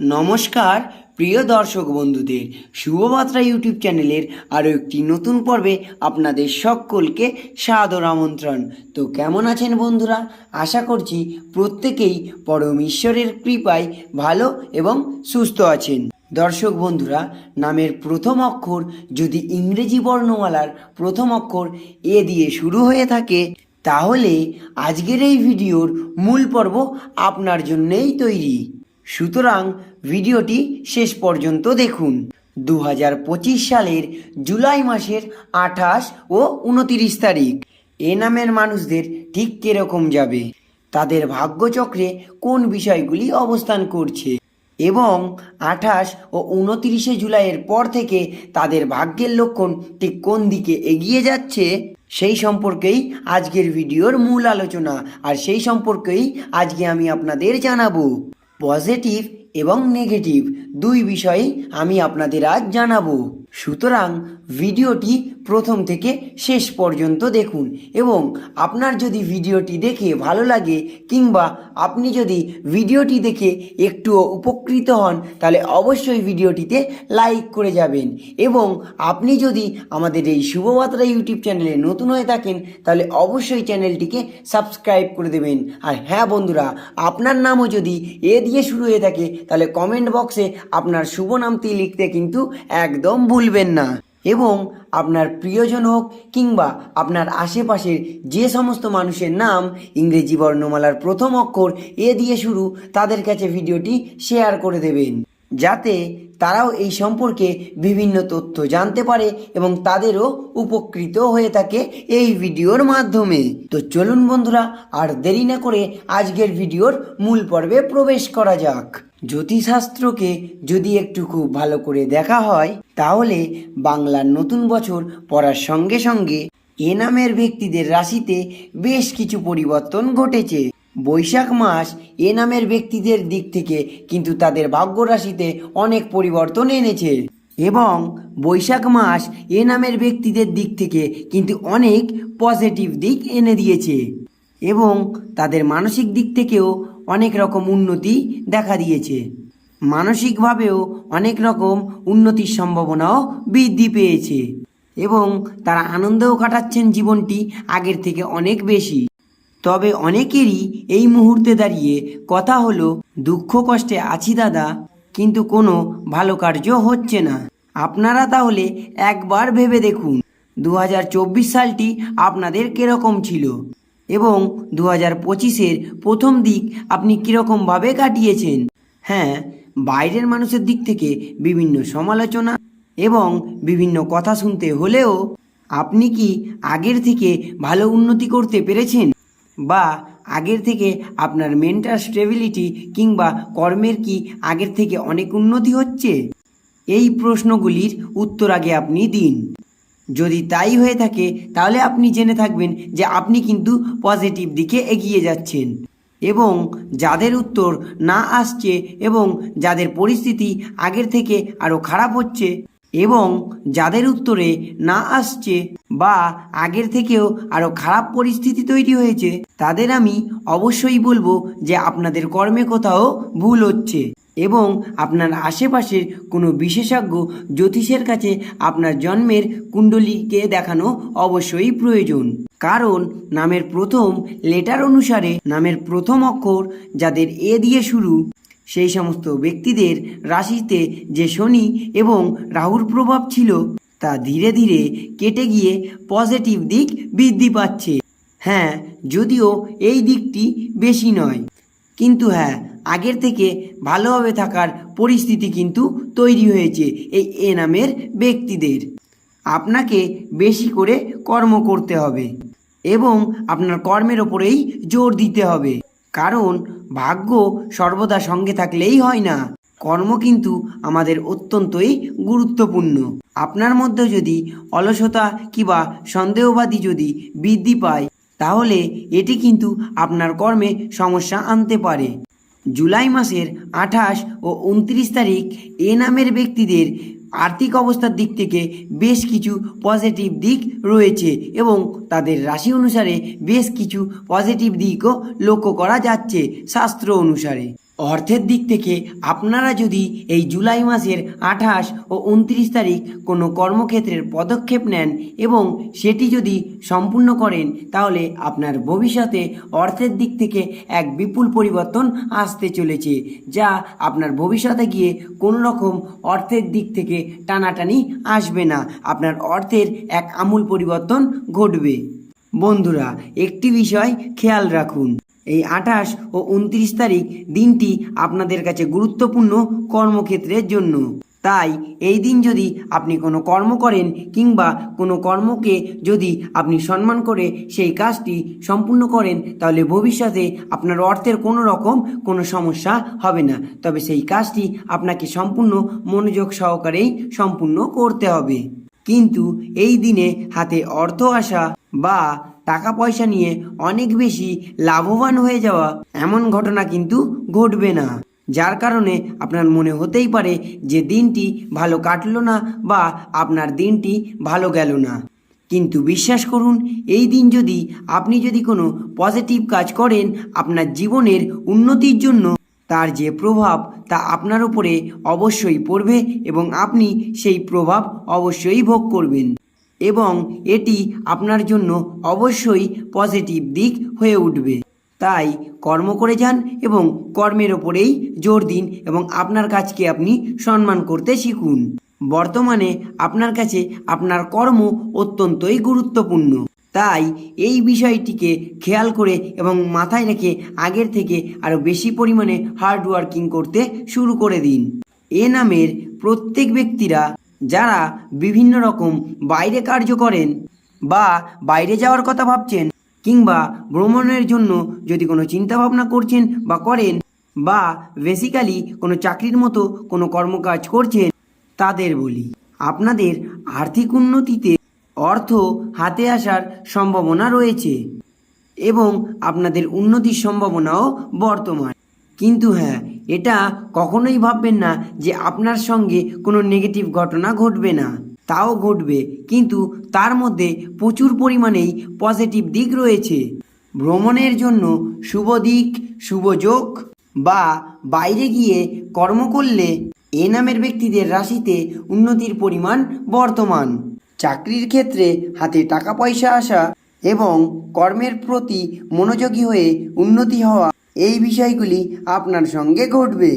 নমস্কার, প্রিয় দর্শক বন্ধুদের শুভমাত্রা ইউটিউব চ্যানেলের আরও একটি নতুন পর্বে আপনাদের সকলকে সাদর আমন্ত্রণ। তো কেমন আছেন বন্ধুরা? আশা করছি প্রত্যেকেই পরম ঈশ্বরের কৃপায় ভালো এবং সুস্থ আছেন। দর্শক বন্ধুরা, নামের প্রথম অক্ষর যদি ইংরেজি বর্ণমালার প্রথম অক্ষর এ দিয়ে শুরু হয়ে থাকে, তাহলে আজকের এই ভিডিওর মূল পর্ব আপনার জন্যেই তৈরি। সুতরাং ভিডিওটি শেষ পর্যন্ত দেখুন। দু হাজার পঁচিশ সালের জুলাই মাসের আঠাশ ও উনতিরিশ তারিখ। এ নামের মানুষদের ঠিক কীরকম যাবে? তাদের ভাগ্যচক্রে কোন বিষয়গুলি অবস্থান করছে? এবং আঠাশ ও উনতিরিশে জুলাইয়ের পর থেকে তাদের ভাগ্যের লক্ষণ ঠিক কোন দিকে এগিয়ে যাচ্ছে? সেই সম্পর্কেই আজকের ভিডিওর মূল আলোচনা। আর সেই সম্পর্কেই আজকে আমি আপনাদের জানাব। পজিটিভ এবং নেগেটিভ দুই বিষয়েই আমি আপনাদের আজ জানাব। সুতরাং ভিডিওটি প্রথম থেকে শেষ পর্যন্ত দেখুন এবং আপনার যদি ভিডিওটি দেখে ভালো লাগে কিংবা আপনি যদি ভিডিওটি দেখে একটুও উপকৃত হন, তাহলে অবশ্যই ভিডিওটিতে লাইক করে যাবেন এবং আপনি যদি আমাদের এই শুভমাত্রা ইউটিউব চ্যানেলে নতুন হয়ে থাকেন, তাহলে অবশ্যই চ্যানেলটিকে সাবস্ক্রাইব করে দেবেন। আর হ্যাঁ বন্ধুরা, আপনার নামও যদি এ দিয়ে শুরু হয়ে থাকে তাহলে কমেন্ট বক্সে আপনার শুভ নামটি লিখতে কিন্তু একদম ভুলবেন না। এবং আপনার প্রিয়জন হোক কিংবা আপনার আশেপাশের যে সমস্ত মানুষের নাম ইংরেজি বর্ণমালার প্রথম অক্ষর এ দিয়ে শুরু তাদের কাছে ভিডিওটি শেয়ার করে দেবেন। যাতে তারাও এই সম্পর্কে বিভিন্ন তথ্য জানতে পারে এবং তাদেরও উপকৃত হয়ে থাকে এই ভিডিওর মাধ্যমে। তো চলুন বন্ধুরা, আর দেরি না করে আজকের ভিডিওর মূল পর্বে প্রবেশ করা যাক। জ্যোতিষশাস্ত্রকে যদি একটু খুব ভালো করে দেখা হয়, তাহলে বাংলার নতুন বছর পড়ার সঙ্গে সঙ্গে এ নামের ব্যক্তিদের রাশিতে বেশ কিছু পরিবর্তন ঘটেছে। বৈশাখ মাস এ নামের ব্যক্তিদের দিক থেকে কিন্তু তাদের ভাগ্য রাশিতে অনেক পরিবর্তন এনেছে। এবং বৈশাখ মাস এ নামের ব্যক্তিদের দিক থেকে কিন্তু অনেক পজিটিভ দিক এনে দিয়েছে। এবং তাদের মানসিক দিক থেকেও অনেক রকম উন্নতি দেখা দিয়েছে। মানসিকভাবেও অনেক রকম উন্নতির সম্ভাবনাও বৃদ্ধি পেয়েছে এবং তারা আনন্দেও কাটাচ্ছেন জীবনটি আগের থেকে অনেক বেশি। তবে অনেকেরই এই মুহূর্তে দাঁড়িয়ে কথা হলো, দুঃখ কষ্টে আছি দাদা, কিন্তু কোনো ভালো কার্য হচ্ছে না। আপনারা তাহলে একবার ভেবে দেখুন দু হাজার চব্বিশ সালটি আপনাদের কীরকম ছিল? এবং দু হাজার পঁচিশের প্রথম দিক আপনি কীরকমভাবে কাটিয়েছেন? হ্যাঁ বাইরের মানুষের দিক থেকে বিভিন্ন সমালোচনা এবং বিভিন্ন কথা শুনতে হলেও আপনি কি আগের থেকে ভালো উন্নতি করতে পেরেছেন? বা আগের থেকে আপনার মেন্টাল স্টেবিলিটি কিংবা কর্মের কি আগের থেকে অনেক উন্নতি হচ্ছে? এই প্রশ্নগুলির উত্তর আগে আপনি দিন। যদি তাই হয়ে থাকে, তাহলে আপনি জেনে থাকবেন যে আপনি কিন্তু পজিটিভ দিকে এগিয়ে যাচ্ছেন। এবং যাদের উত্তর না আসছে এবং যাদের পরিস্থিতি আগের থেকে আরও খারাপ হচ্ছে এবং যাদের উত্তরে না আসছে বা আগের থেকেও আরও খারাপ পরিস্থিতি তৈরি হয়েছে, তাদের আমি অবশ্যই বলব যে আপনাদের কর্মে কোথাও ভুল হচ্ছে। এবং আপনার আশেপাশের কোনো বিশেষজ্ঞ জ্যোতিষের কাছে আপনার জন্মের কুণ্ডলীকে দেখানো অবশ্যই প্রয়োজন। কারণ নামের প্রথম লেটার অনুসারে নামের প্রথম অক্ষর যাদের এ দিয়ে শুরু, সেই সমস্ত ব্যক্তিদের রাশিতে যে শনি এবং রাহুর প্রভাব ছিল, তা ধীরে ধীরে কেটে গিয়ে পজিটিভ দিক বৃদ্ধি পাচ্ছে। হ্যাঁ যদিও এই দিকটি বেশি নয়। কিন্তু হ্যাঁ আগের থেকে ভালোভাবে থাকার পরিস্থিতি কিন্তু তৈরি হয়েছে এই এ নামের ব্যক্তিদের। আপনাকে বেশি করে কর্ম করতে হবে এবং আপনার কর্মের ওপরেই জোর দিতে হবে। কারণ ভাগ্য সর্বদা সঙ্গে থাকলেই হয় না। কর্ম কিন্তু আমাদের অত্যন্তই গুরুত্বপূর্ণ। আপনার মধ্যে যদি অলসতা কিংবা সন্দেহবাদী যদি বৃদ্ধি পায়, তাহলে এটি কিন্তু আপনার কর্মে সমস্যা আনতে পারে। জুলাই মাসের আঠাশ ও উনত্রিশ তারিখ এ নামের ব্যক্তিদের আর্থিক অবস্থার দিক থেকে বেশ কিছু পজিটিভ দিক রয়েছে এবং তাদের রাশি অনুসারে বেশ কিছু পজিটিভ দিকও লক্ষ্য করা যাচ্ছে শাস্ত্র অনুসারে। অর্থের দিক থেকে আপনারা যদি এই জুলাই মাসের আঠাশ ও উনত্রিশ তারিখ কোনো কর্মক্ষেত্রের পদক্ষেপ নেন এবং সেটি যদি সম্পূর্ণ করেন, তাহলে আপনার ভবিষ্যতে অর্থের দিক থেকে এক বিপুল পরিবর্তন আসতে চলেছে, যা আপনার ভবিষ্যতে গিয়ে কোনো রকম অর্থের দিক থেকে টানাটানি আসবে না। আপনার অর্থের এক আমূল পরিবর্তন ঘটবে। বন্ধুরা, একটি বিষয় খেয়াল রাখুন। এই আঠাশ ও উনত্রিশ তারিখ দিনটি আপনাদের কাছে গুরুত্বপূর্ণ কর্মক্ষেত্রের জন্য। তাই এই দিন যদি আপনি কোনো কর্ম করেন কিংবা কোনো কর্মকে যদি আপনি সম্মান করে সেই কাজটি সম্পূর্ণ করেন, তাহলে ভবিষ্যতে আপনার অর্থের কোনো রকম কোনো সমস্যা হবে না। তবে সেই কাজটি আপনাকে সম্পূর্ণ মনোযোগ সহকারেই সম্পূর্ণ করতে হবে। কিন্তু এই দিনে হাতে অর্থ আসা বা টাকা পয়সা নিয়ে অনেক বেশি লাভবান হয়ে যাওয়া এমন ঘটনা কিন্তু ঘটবে না। যার কারণে আপনার মনে হতেই পারে যে দিনটি ভালো কাটলো না বা আপনার দিনটি ভালো গেল না। কিন্তু বিশ্বাস করুন, এই দিন যদি আপনি যদি কোনো পজিটিভ কাজ করেন, আপনার জীবনের উন্নতির জন্য তার যে প্রভাব তা আপনার উপরে অবশ্যই পড়বে এবং আপনি সেই প্রভাব অবশ্যই ভোগ করবেন। এবং এটি আপনার জন্য অবশ্যই পজিটিভ দিক হয়ে উঠবে। তাই কর্ম করে যান এবং কর্মের ওপরেই জোর দিন এবং আপনার কাজকে আপনি সম্মান করতে শিখুন। বর্তমানে আপনার কাছে আপনার কর্ম অত্যন্তই গুরুত্বপূর্ণ। তাই এই বিষয়টিকে খেয়াল করে এবং মাথায় রেখে আগের থেকে আরও বেশি পরিমাণে হার্ড ওয়ার্কিং করতে শুরু করে দিন। এ নামের প্রত্যেক ব্যক্তিরা যারা বিভিন্ন রকম বাইরে কার্য করেন বা বাইরে যাওয়ার কথা ভাবছেন কিংবা ভ্রমণের জন্য যদি কোনো চিন্তা ভাবনা করছেন বা করেন বা বেসিক্যালি কোনো চাকরির মতো কোনো কর্মকাজ করছেন, তাদের বলি, আপনাদের আর্থিক উন্নতিতে অর্থ হাতে আসার সম্ভাবনা রয়েছে এবং আপনাদের উন্নতির সম্ভাবনাও বর্তমান। কিন্তু হ্যাঁ এটা কখনোই ভাববেন না যে আপনার সঙ্গে কোনো নেগেটিভ ঘটনা ঘটবে না। তাও ঘটবে, কিন্তু তার মধ্যে প্রচুর পরিমাণেই পজিটিভ দিক রয়েছে। ভ্রমণের জন্য শুভ দিক, শুভ যোগ বা বাইরে গিয়ে কর্ম করলে এ নামের ব্যক্তিদের রাশিতে উন্নতির পরিমাণ বর্তমান। চাকরির ক্ষেত্রে হাতে টাকা পয়সা আসা এবং কর্মের প্রতি মনোযোগী হয়ে উন্নতি হওয়া এই বিষয়গুলি আপনার সঙ্গে ঘটবে।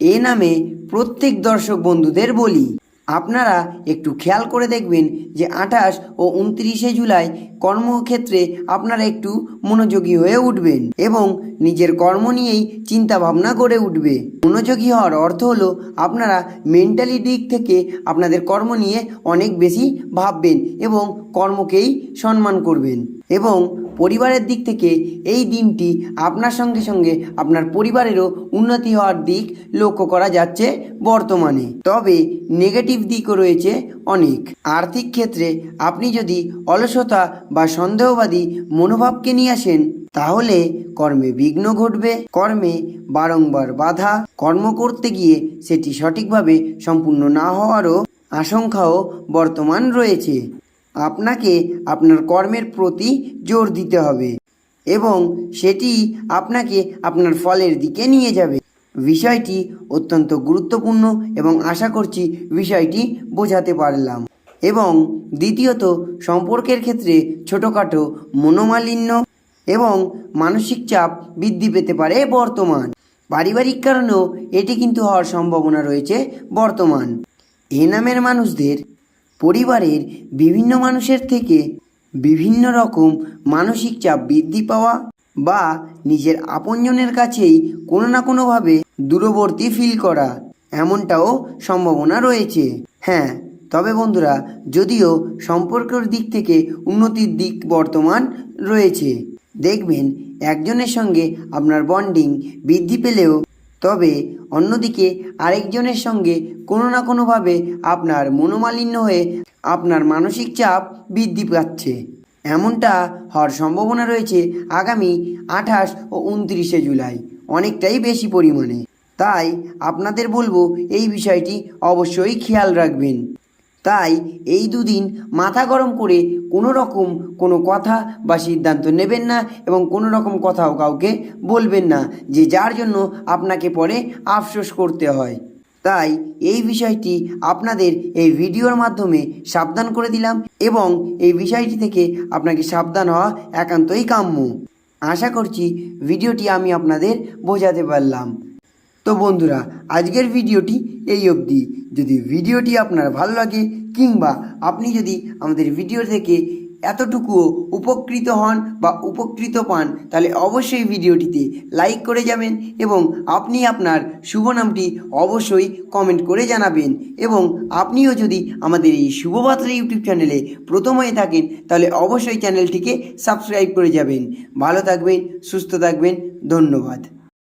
এ নামে প্রত্যেক দর্শক বন্ধুদের বলি। আপনারা একটু খেয়াল করে দেখবেন যে আঠাশ ও উনত্রিশে জুলাই কর্মক্ষেত্রে আপনারা একটু মনোযোগী হয়ে উঠবেন এবং নিজের কর্ম নিয়েই চিন্তা ভাবনা করে উঠবে। মনোযোগী হওয়ার অর্থ হলো আপনারা মেন্টালি দিক থেকে আপনাদের কর্ম নিয়ে অনেক বেশি ভাববেন এবং কর্মকেই সম্মান করবেন এবং পরিবারের দিক থেকে এই দিনটি আপনার সঙ্গে সঙ্গে আপনার পরিবারেরও উন্নতি হওয়ার দিক লক্ষ্য করা যাচ্ছে বর্তমানে। তবে নেগেটিভ দিকও রয়েছে অনেক। আর্থিক ক্ষেত্রে আপনি যদি অলসতা বা সন্দেহবাদী মনোভাবকে নিয়ে আসেন, তাহলে কর্মে বিঘ্ন ঘটবে। কর্মে বারংবার বাধা, কর্ম করতে গিয়ে সেটি সঠিকভাবে সম্পূর্ণ না হওয়ারও আশঙ্কাও বর্তমান রয়েছে। আপনাকে আপনার কর্মের প্রতি জোর দিতে হবে এবং সেটি আপনাকে আপনার ফলের দিকে নিয়ে যাবে। বিষয়টি অত্যন্ত গুরুত্বপূর্ণ এবং আশা করছি বিষয়টি বোঝাতে পারলাম। এবং দ্বিতীয়ত, সম্পর্কের ক্ষেত্রে ছোটোখাটো মনোমালিন্য এবং মানসিক চাপ বৃদ্ধি পেতে পারে বর্তমান। পারিবারিক কারণেও এটি কিন্তু হওয়ার সম্ভাবনা রয়েছে বর্তমান। এ নামের মানুষদের পরিবারের বিভিন্ন মানুষের থেকে বিভিন্ন রকম মানসিক চাপ বৃদ্ধি পাওয়া বা নিজের আপনজনের কাছেই কোনো না কোনোভাবে দূরবর্তী ফিল করা এমনটাও সম্ভাবনা রয়েছে। হ্যাঁ তবে বন্ধুরা, যদিও সম্পর্কের দিক থেকে উন্নতির দিক বর্তমান রয়েছে। দেখবেন, একজনের সঙ্গে আপনার বন্ডিং বৃদ্ধি পেলেও তবে অন্যদিকে আরেকজনের সঙ্গে কোনো না কোনোভাবে আপনার মনোমালিন্য হয়ে আপনার মানসিক চাপ বৃদ্ধি পাচ্ছে। এমনটা হওয়ার সম্ভাবনা রয়েছে আগামী আঠাশ ও উনত্রিশে জুলাই, অনেকটাই বেশি পরিমাণে। তাই আপনাদের বলব এই বিষয়টি অবশ্যই খেয়াল রাখবেন। তাই এই দুদিন মাথা গরম করে কোনো রকম কোনো কথা বা সিদ্ধান্ত নেবেন না এবং কোনো রকম কথাও কাউকে বলবেন না, যে যার জন্য আপনাকে পরে আফসোস করতে হয়। তাই এই বিষয়টি আপনাদের এই ভিডিওর মাধ্যমে সাবধান করে দিলাম এবং এই বিষয়টি থেকে আপনাকে সাবধান হওয়া একান্তই কাম্য। আশা করছি ভিডিওটি আমি আপনাদের বোঝাতে পারলাম। তো বন্ধুরা, আজকের ভিডিওটি এই অবধি। যদি ভিডিওটি আপনার ভালো লাগে, কিংবা আপনি যদি আমাদের ভিডিও থেকে এতটুকুও উপকৃত হন বা উপকৃত পান, তাহলে অবশ্যই ভিডিওটিতে লাইক করে যাবেন এবং আপনি আপনার শুভ নামটি অবশ্যই কমেন্ট করে জানাবেন। এবং আপনিও যদি আমাদের এই শুভবার্তা ইউটিউব চ্যানেলে প্রথম হয়ে থাকেন, তাহলে অবশ্যই চ্যানেলটিকে সাবস্ক্রাইব করে যাবেন। ভালো থাকবেন, সুস্থ থাকবেন, ধন্যবাদ।